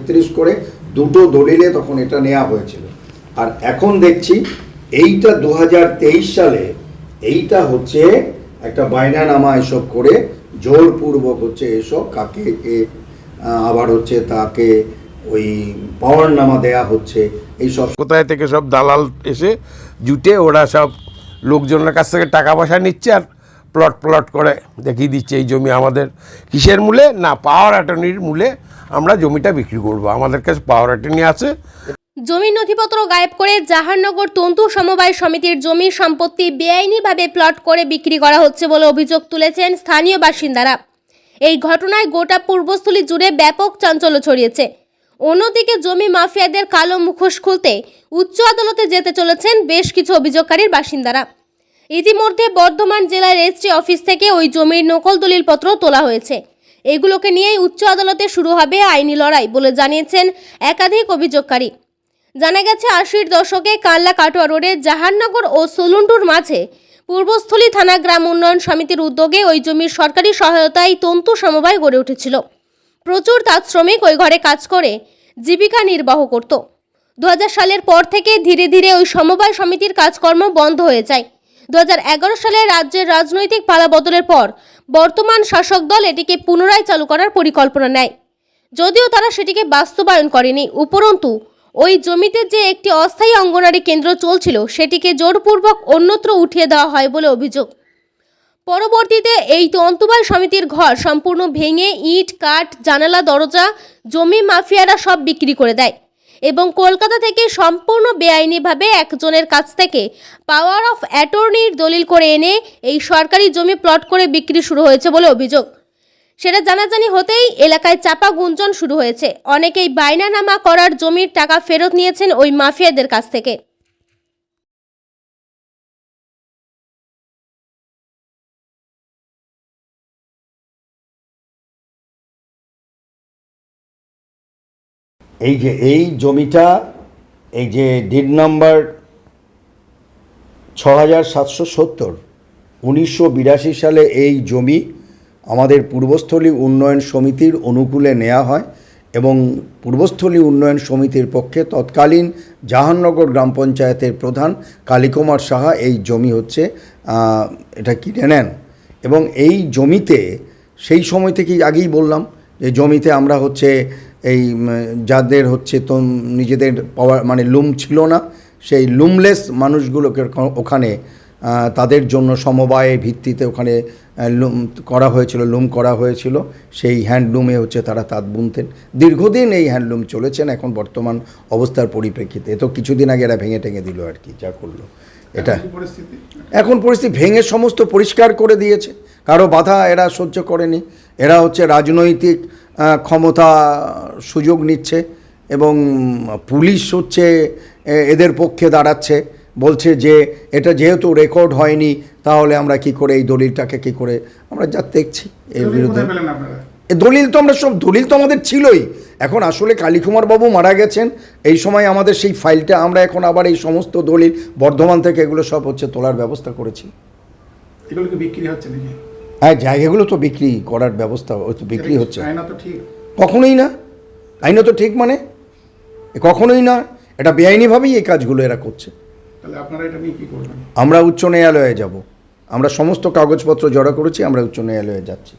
তিরিশ করে দুটো দলিলে তখন এটা নেওয়া হয়েছিল। আর এখন দেখছি এইটা দুহাজার তেইশ সালে এইটা হচ্ছে একটা বায়নানামা এসব করে জোরপূর্বক হচ্ছে এসব কাকে, কে আবার হচ্ছে তাকে ওই পাওয়ার নামা দেয়া হচ্ছে, এইসব। কোথায় থেকে সব দালাল এসে জুটে ওরা সব লোকজনের কাছ থেকে টাকা পয়সা নিচ্ছে আর প্লট প্লট করে দেখিয়ে দিচ্ছে এই জমি আমাদের। কিসের মূলে? না পাওয়ার অ্যাটর্নির মূলে আমরা জমিটা বিক্রি করব। আমাদের কাছে পাওয়ার অ্যাটর্নি আছে। জমির নথিপত্র গায়েব করে জাহারনগর তন্তু সমবায় সমিতির জমির সম্পত্তি বেআইনিভাবে প্লট করে বিক্রি করা হচ্ছে বলে অভিযোগ তুলেছেন স্থানীয় বাসিন্দারা। এই ঘটনায় গোটা পূর্বস্থলী জুড়ে ব্যাপক চাঞ্চল্য ছড়িয়েছে। অন্যদিকে জমি মাফিয়াদের কালো মুখোশ খুলতে উচ্চ আদালতে যেতে চলেছেন বেশ কিছু অভিযোগকারীর বাসিন্দারা। ইতিমধ্যে বর্ধমান জেলার রেজিস্ট্রি অফিস থেকে ওই জমির নকল দলিলপত্র তোলা হয়েছে। এগুলোকে নিয়েই উচ্চ আদালতে শুরু হবে আইনি লড়াই বলে জানিয়েছেন একাধিক অভিযোগকারী। জানা গেছে, আশির দশকে কাল্লা কাটোয়া রোডে জাহাননগর ও সোলুন্টুর মাঝে পূর্বস্থলী থানা গ্রাম উন্নয়ন সমিতির উদ্যোগে ওই জমির সরকারি সহায়তায় তন্তু সমবায় গড়ে উঠেছিল। প্রচুর তাঁত শ্রমিক ওই ঘরে কাজ করে, জীবিকা নির্বাহ করত। দু হাজার সালের পর থেকে ধীরে ধীরে ওই সমবায় সমিতির কাজকর্ম বন্ধ হয়ে যায়। দু হাজার এগারো সালে রাজ্যের রাজনৈতিক পালাবদলের পর বর্তমান শাসক দল এটিকে পুনরায় চালু করার পরিকল্পনা নেয়। যদিও তারা সেটিকে বাস্তবায়ন করেনি, উপরন্তু ওই জমিতে যে একটি অস্থায়ী অঙ্গনারী কেন্দ্র চলছিল সেটিকে জোরপূর্বক অন্যত্র উঠিয়ে দেওয়া হয় বলে অভিযোগ। পরবর্তীতে এই তন্তুবায় সমিতির ঘর সম্পূর্ণ ভেঙে ইট, কাঠ, জানালা, দরজা, জমি মাফিয়ারা সব বিক্রি করে দেয়। এবং কলকাতা থেকে সম্পূর্ণ বেআইনিভাবে একজনের কাছ থেকে পাওয়ার অফ অ্যাটর্নির দলিল করে এনে এই সরকারি জমি প্লট করে বিক্রি শুরু হয়েছে বলে অভিযোগ। সেটা জানাজানি হতেই এলাকায় চাপা গুঞ্জন শুরু হয়েছে। অনেকেই বায়নানামা করার জমির টাকা ফেরত নিয়েছেন ওই মাফিয়াদের কাছ থেকে। এই যে, এই জমিটা, এই যে ডিড নাম্বার ছ হাজার সাতশো সত্তর, উনিশশো বিরাশি সালে এই জমি আমাদের পূর্বস্থলী উন্নয়ন সমিতির অনুকূলে নেওয়া হয় এবং পূর্বস্থলী উন্নয়ন সমিতির পক্ষে তৎকালীন জাহাননগর গ্রাম পঞ্চায়েতের প্রধান কালীকুমার সাহা এই জমি হচ্ছে এটা কিনে নেন। এবং এই জমিতে সেই সময় থেকেই আগেই বললাম জমিতে আমরা হচ্ছে এই যাদের হচ্ছে তো নিজেদের পাওয়ার মানে লুম ছিল না সেই লুমলেস মানুষগুলোকে ওখানে তাদের জন্য সমবায়ের ভিত্তিতে ওখানে লুম করা হয়েছিল লুম করা হয়েছিল। সেই হ্যান্ডলুমে হচ্ছে তারা তাঁত বুনতেন। দীর্ঘদিন এই হ্যান্ডলুম চলেছেন এখন বর্তমান অবস্থার পরিপ্রেক্ষিতে। এ তো কিছুদিন আগে এরা ভেঙে টেঙে দিল আর কি যা করল। এটা এখন পরিস্থিতি ভেঙে সমস্ত পরিষ্কার করে দিয়েছে। কারও বাধা এরা সহ্য করেনি। এরা হচ্ছে রাজনৈতিক ক্ষমতা সুযোগ নিচ্ছে এবং পুলিশ হচ্ছে এদের পক্ষে দাঁড়াচ্ছে। বলছে যে এটা যেহেতু রেকর্ড হয়নি তাহলে আমরা কি করে এই দলিলটাকে কি করে আমরা যা দেখছি এর বিরুদ্ধে। দলিল তো আমরা সব দলিল তো আমাদের ছিলই। এখন আসলে কালীকুমার বাবু মারা গেছেন এই সময় আমাদের সেই ফাইলটা আমরা এখন আবার এই সমস্ত দলিল বর্ধমান থেকে এগুলো সব হচ্ছে তোলার ব্যবস্থা করেছি। এগুলো কি বিক্রি হচ্ছে নাকি? হ্যাঁ জায়গাগুলো তো বিক্রি করার ব্যবস্থা তো বিক্রি হচ্ছে। আইনা কখনোই না। আইনত ঠিক মানে? কখনোই না। এটা বেআইনিভাবেই এই কাজগুলো এরা করছে। তাহলে আপনারা এটা নিয়ে কি করবেন? আমরা উচ্চ ন্যায়ালয়ে যাব। আমরা সমস্ত কাগজপত্র জড়া করেছি আমরা উচ্চ ন্যায়ালয়ে যাচ্ছি।